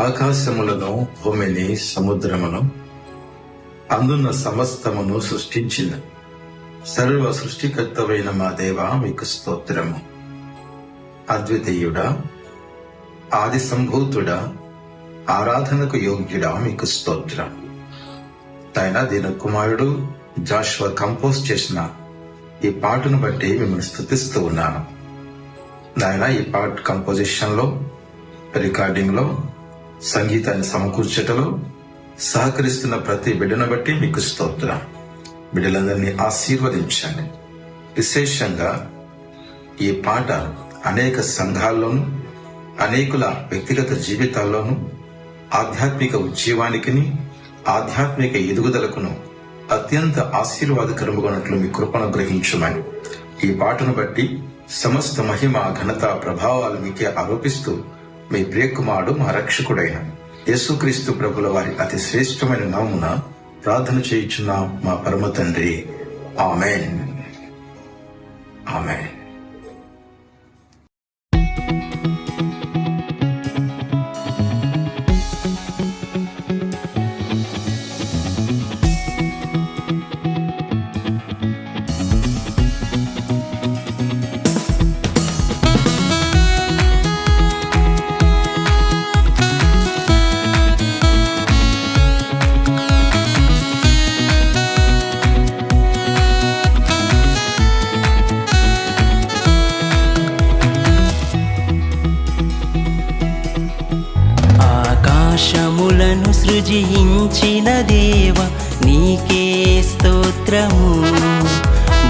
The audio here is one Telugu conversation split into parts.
ఆకాశములను భూమిని సముద్రమును అందున్న సమస్తమును సృష్టించిన సర్వ సృష్టికర్తమైన మా దేవ మీకు స్తోత్రము. అద్వితీయుడా ఆది సంభూతుడా ఆరాధనకు యోగ్యుడా మీకు స్తోత్రం. ఆయన దీని కుమారుడు జాషువా కంపోజ్ చేసిన ఈ పాటను బట్టి మిమ్మల్ని స్థుతిస్తూ ఉన్నాను. నాయన ఈ పాట కంపోజిషన్లో రికార్డింగ్లో సంగీతాన్ని సమకూర్చటలో సహకరిస్తున్న ప్రతి బిడ్డను బట్టి మీకు స్తోత్రం. బిడ్డలందరినీ ఆశీర్వదించండి. విశేషంగా ఈ పాట అనేక సంఘాల్లోనూ అనేకుల వ్యక్తిగత జీవితాల్లోనూ ఆధ్యాత్మిక ఉద్యమానికిని ఆధ్యాత్మిక ఎదుగుదలకును అత్యంత ఆశీర్వాదకరముగా ఉన్నట్లు మీ కృపను గ్రహించమని ఈ పాటను బట్టి సమస్త మహిమ ఘనత ప్రభావాలు మీకే ఆరోపిస్తూ మీ ప్రియకుమారుడు మా రక్షకుడైన యేసుక్రీస్తు ప్రభుల వారి అతి శ్రేష్టమైన నామున ప్రార్థన చేయుచున్నాం మా పరమ తండ్రి. ఆమెన్. ఆమెన్. ఉంచిన దేవ నీకే స్తోత్రము.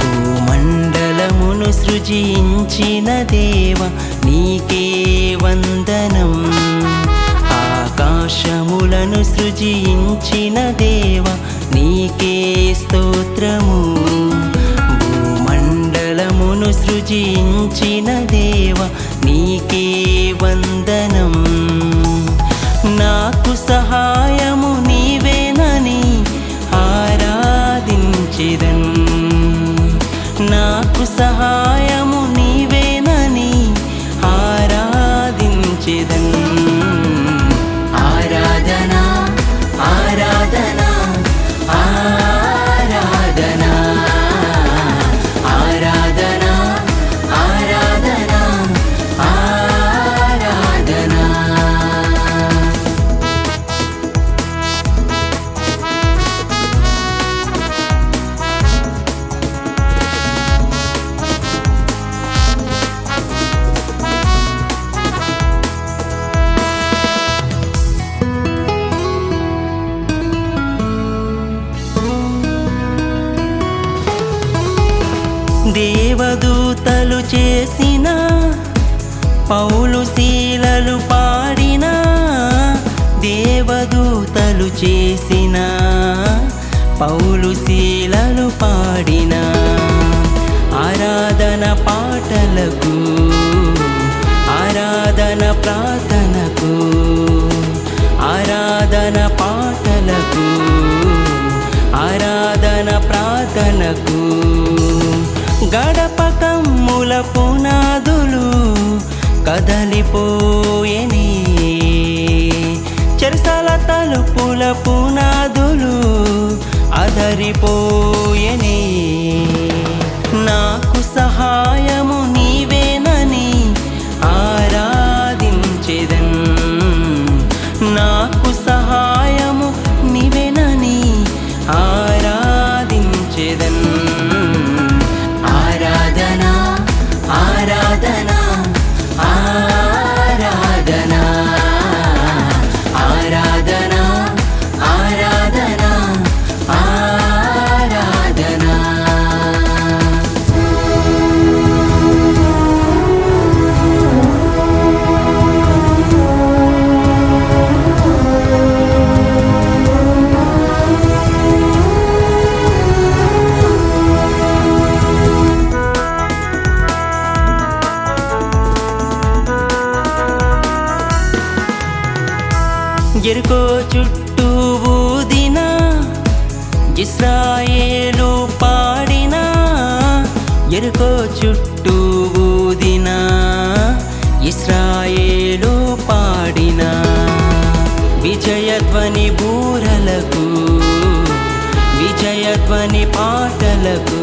భూమండలమును సృజించిన దేవ నీకే వందనం. ఆకాశములను సృజించిన దేవ నీకే స్తోత్రము. భూమండలమును సృజించిన దేవ నీకే వందనం. నాకు సహా దేవదూతలు చేసిన పౌలు శీలలు పాడిన దేవదూతలు చేసిన పౌలు శీలలు పాడిన ఆరాధన పాటలకు ఆరాధన ప్రార్థనకు ఆరాధన పాటలకు ఆరాధన ప్రార్థనకు గడప కమ్ముల పునాదులు కదలిపోయని. చెరసల తలుపుల పునాదులు అదరిపోయని. నాకు సహాయము నీవేనని ఆరాధించేదన్. నాకు సహాయము నీవేనని ఆరాధించేదన్. ఎరుకో చుట్టూ ఊదిన ఇస్రాయేలు పాడినా ఎరుకో చుట్టూ ఊదిన ఇస్రాయేలు పాడిన. విజయధ్వని బూరలకు విజయధ్వని పాటలకు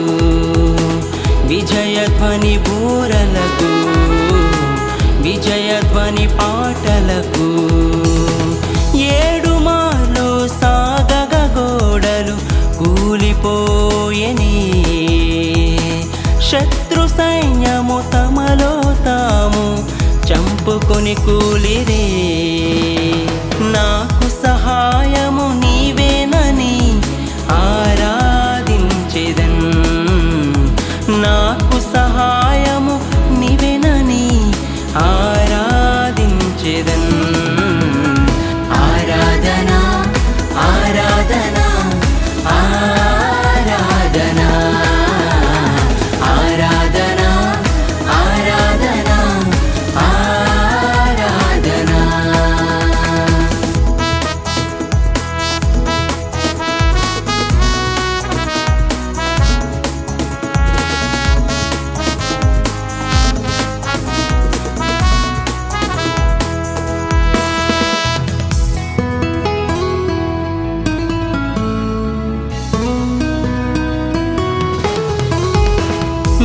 విజయధ్వని బూరలకు చెప్పుకొని కూలిరే. నా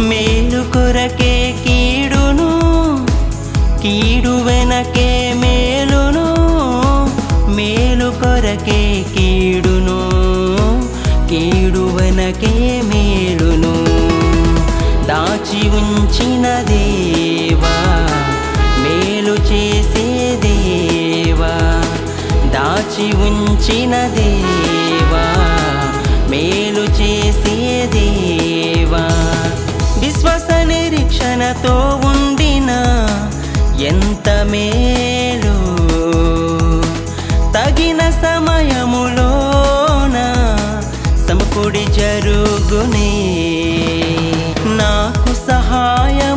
మేలు కొరకే కీడును కీడు వెనకే మేలును మేలు కొరకే కీడును కీడు వెనకే మేలును. దాచి ఉంచిన దేవా మేలు చేసే దేవా దాచి ఉంచిన దేవా తో ఉండిన ఎంత మేలు? తగిన సమయములోన సమకుడి జరుగునే నాకు సహాయం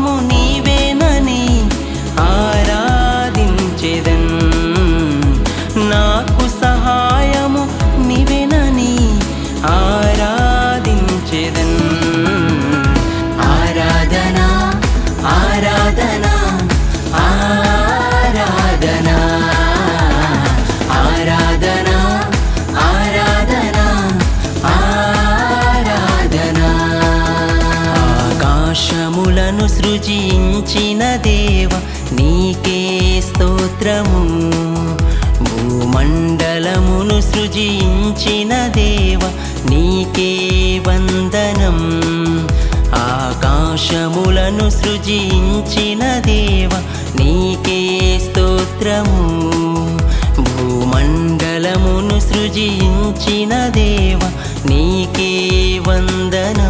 పాములను సృజించిన దేవ నీకే స్తోత్రము. భూమండలమును సృజించిన దేవ నీకే వందనం. ఆకాశములను సృజించిన దేవ నీకే స్తోత్రము. భూమండలమును సృజించిన దేవ నీకే వందనం.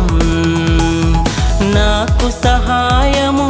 సహాయము